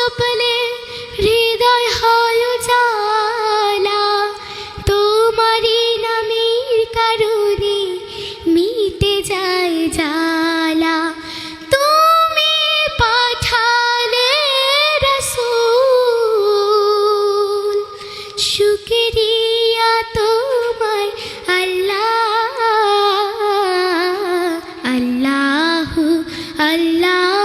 স্বপ্নে হৃদয় হয় জালা তোমারি নামের কারণে মিটে যায় জালা তুমি পাঠালে রসুল, শুকরিয়া তোমার আল্লাহ আল্লাহ আল্লাহ।